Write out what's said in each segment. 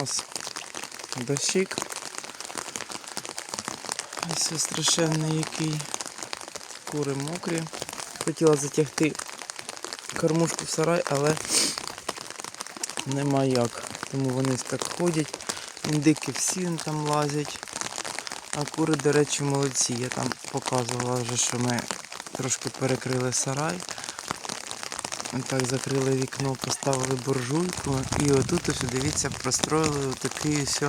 нас дощик. Ось страшенний який. Кури мокрі. Хотіла затягти кормушку в сарай, але нема як. Тому вони так ходять. Індики всі там лазять. А кури, до речі, молодці. Я там показувала вже, що ми трошки перекрили сарай. Так, закрили вікно, поставили буржуйку. І отут ось, дивіться, простроїли отакий ось.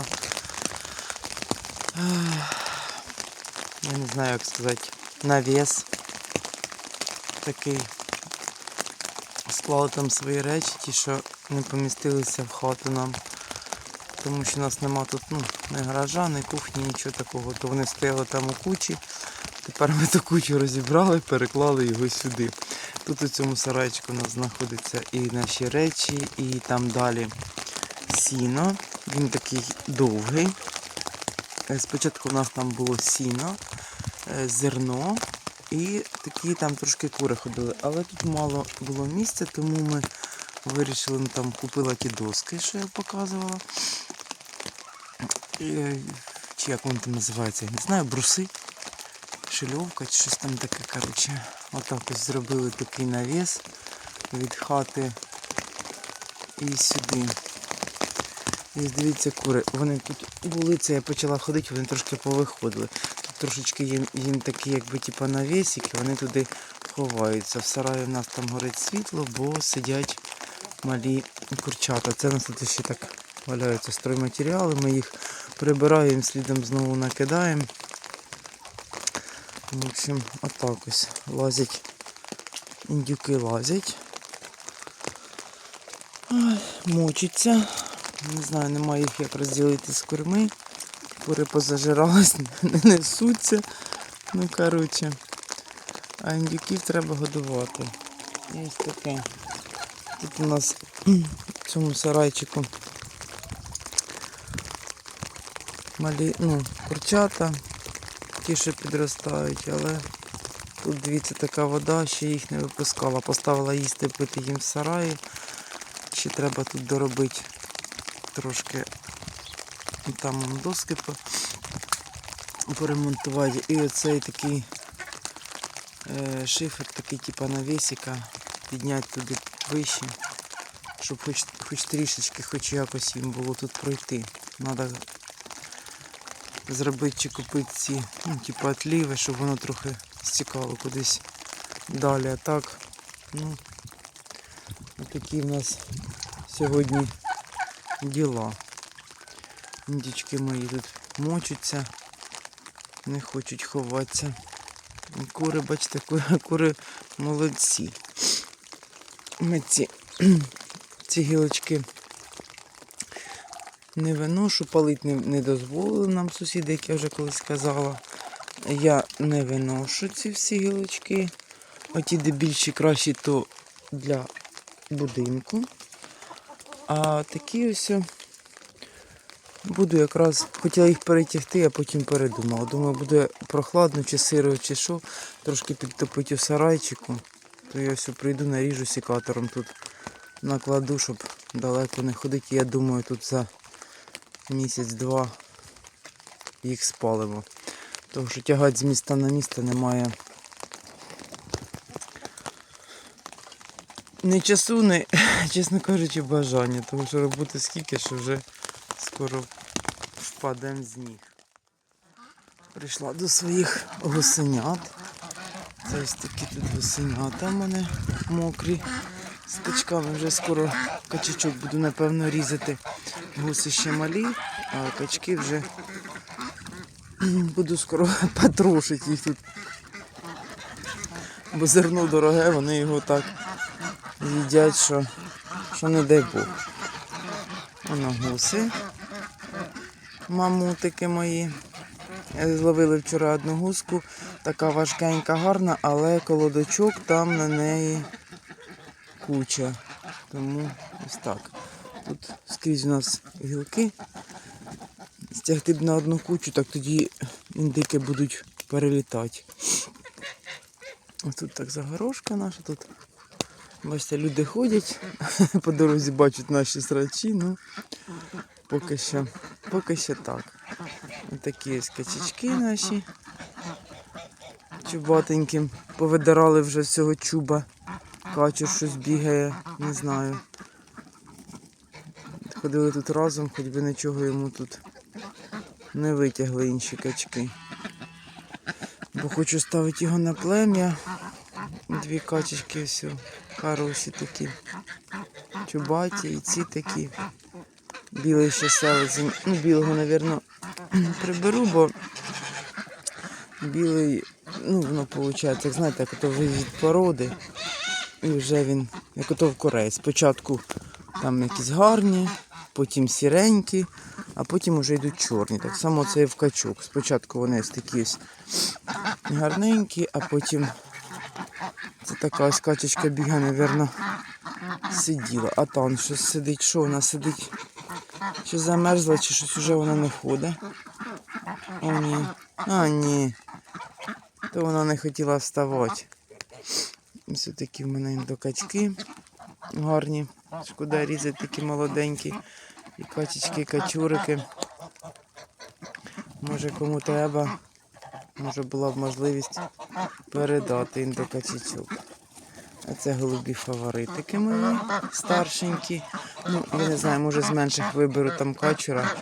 Я не знаю, як сказати, навіс. Такий. Склали там свої речі, ті, що не помістилися в хату нам. Тому що у нас нема тут ну, ні гаража, ні кухні, нічого такого. То вони стояли там у кучі. Тепер ми ту кучу розібрали, переклали його сюди. Тут у цьому сарайчику у нас знаходяться і наші речі, і там далі сіно. Він такий довгий. Е, Спочатку у нас там було сіно, е, зерно і такі там трошки кури ходили. Але тут мало було місця, тому ми вирішили, ну там купила ті доски, що я показувала. Е, Чи як воно там називається, я не знаю, бруси шильовка чи щось там таке, коротше. Отак ось зробили такий навіс від хати і сюди. І дивіться кури. Вони тут були, це я почала ходити, вони трошки повиходили. Тут трошечки їм, їм такі, якби типу навісики, вони туди ховаються. В сараї в нас там горить світло, бо сидять малі курчата. Це нас тут ще так валяються стройматеріали. Ми їх прибираємо, слідом знову накидаємо. В общем, отак ось лазять. Індюки лазять. Ой, мочаться. Не знаю, немає їх як розділити з курми. Кури позажирались, не несуться. Ну, коротше. А індюків треба годувати. І ось таке. Тут у нас в цьому сарайчику малі, ну, курчата ті, що підростають, але тут дивіться така вода, ще їх не випускала. Поставила їсти пити їм в сараї. Ще треба тут доробити трошки там доски поремонтувати. І оцей такий е, шифер, такий типу навісика, підняти туди вище, щоб хоч, хоч трішечки, хоч якось їм було тут пройти. Надо зробити чи купити ці, ну, типу отліви, щоб воно трохи стікало кудись далі. А так, ну, такі в нас сьогодні діла. Індічки мої тут мочуться, не хочуть ховатися. Кури, бачите, кури молодці. Ми ці, ці гілочки не виношу, палити не, не дозволили нам сусіди, як я вже колись казала. Я не виношу ці всі гілочки. Оті, де більші кращі, то для будинку. А такі ось буду якраз, хотіла їх перетягти, а потім передумала. Думаю, буде прохладно, чи сиро, чи що, трошки підтопити у сарайчику. То я все прийду, наріжу сікатором тут, накладу, щоб далеко не ходити. Я думаю, тут за місяць-два їх спалимо. Тому що тягати з міста на місто немає. Ні часу, ні, чесно кажучи, бажання, тому що роботи скільки, що вже скоро впадемо з ніг. Прийшла до своїх гусенят. Це ось такі тут гусенята в мене мокрі. З качками вже скоро качачок буду, напевно, різати. Гуси ще малі, а качки вже буду скоро потрошити їх тут. Бо зерно дороге, вони його так їдять, що, що не дай Бог. Воно гуси. Мамутики мої. Зловили вчора одну гуску, така важкенька, гарна, але колодочок там на неї куча. Тому ось так. Тут скрізь у нас гілки. Стягти б на одну кучу, так тоді індики будуть перелітати. Ось тут так загорошка наша тут. Бачите, люди ходять, по дорозі бачать наші срачі, ну Поки що, поки що так. Такі ось качечки наші. Чубатеньким. Повидирали вже з цього чуба. Качур щось бігає, не знаю. Ходили тут разом, хоч би нічого йому тут не витягли інші качки. Бо хочу ставити його на плем'я. Дві качечки все хороші такі. Чубаті і ці такі. Білий ще селезень. Ну, білого, мабуть, приберу, бо білий, ну, воно виходить, як знаєте, як ото від породи. І вже він, як ото в Кореї. Спочатку там якісь гарні, потім сіренькі, а потім вже йдуть чорні. Так само це і в качок. Спочатку вони ось такі ось гарненькі, а потім це така ось качечка бігає, мабуть, сиділа. А там щось сидить, що вона сидить? Чи замерзла, чи щось вже вона не ходить. О, ні. А, ні. То вона не хотіла вставати. Ось такі в мене індокачки гарні. Шкода різати такі молоденькі. І качечки, качурики. Може кому треба. Може була б можливість передати їм до індокачечок. А це голубі фаворитики мої, старшенькі. Ну, я не знаю, може з менших виберу там качура.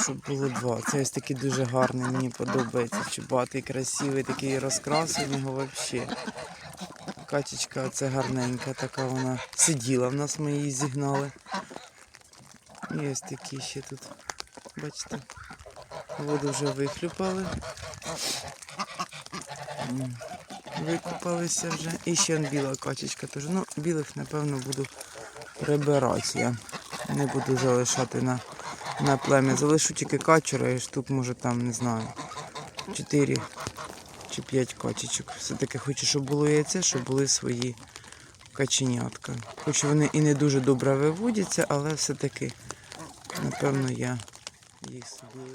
Щоб було два. Це ось такий дуже гарний, мені подобається. Чубатий, красивий, такий розкрас у нього взагалі. Качечка це гарненька, така вона сиділа в нас, ми її зігнали. І ось такі ще тут. Бачите, воду вже вихлюпали. Викупалися вже. І ще біла качечка теж. Ну, білих, напевно, буду прибирати я. Не буду залишати на, на плем'я. Залишу тільки качура і штук, може там, не знаю, 4 чи 5 качечок. Все-таки хочу, щоб було яйце, щоб були свої каченятка. Хоч вони і не дуже добре виводяться, але все-таки, напевно, я їх собі.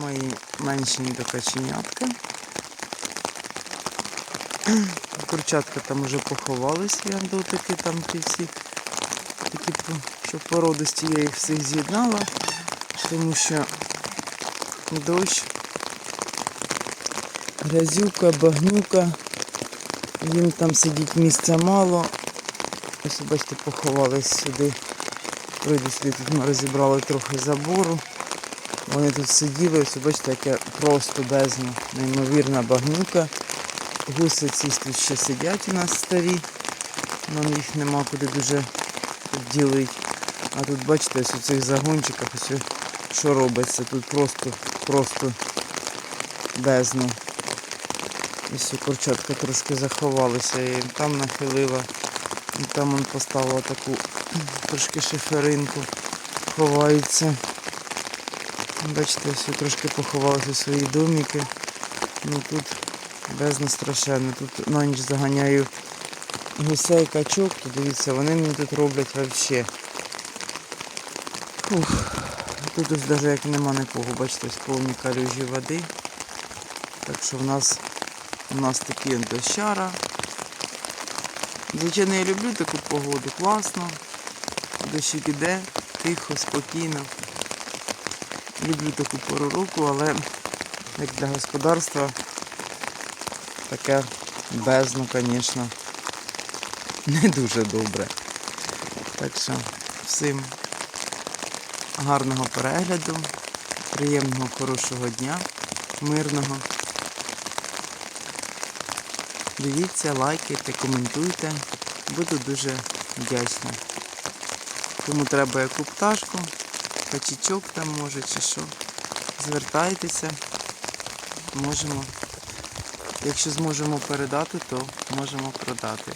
Мої менші каченятка. Курчатка там уже поховались, я дотики там ті всі. Такі, що породисті я їх всіх з'єднала, тому що дощ, грязюка, багнюка, їм там сидіть місця мало. Ось бачите, поховались сюди. Пройду тут ми розібрали трохи забору. Вони тут сиділи, ось бачите, яке просто бездна, неймовірна багнюка. Гусиці тут ще сидять у нас старі. Нам їх нема куди дуже ділити. А тут бачите, ось у цих загончиках ось що робиться. Тут просто, просто бездна. Ось курчатка трошки заховалися, я їм там нахилила. І там он поставила таку трошки шиферинку. Ховається. Бачите, ось трошки поховалися свої домики. Ну тут бездна страшенно. Тут на ніч заганяю гусей качок, то дивіться, вони мені тут роблять взагалі. Тут ось навіть як нема нікого, бачите, ось повні калюжі води. Так що в нас у нас такі дощара. Звичайно, я люблю таку погоду, класно. Дощик іде, тихо, спокійно. Люблю таку пору року, але як для господарства таке бездно, звісно, не дуже добре. Так що всім гарного перегляду, приємного, хорошого дня, мирного. Дивіться, лайкайте, коментуйте. Буду дуже вдячна. Кому треба яку пташку, качечок там може чи що. Звертайтеся, можемо. Якщо зможемо передати, то можемо продати.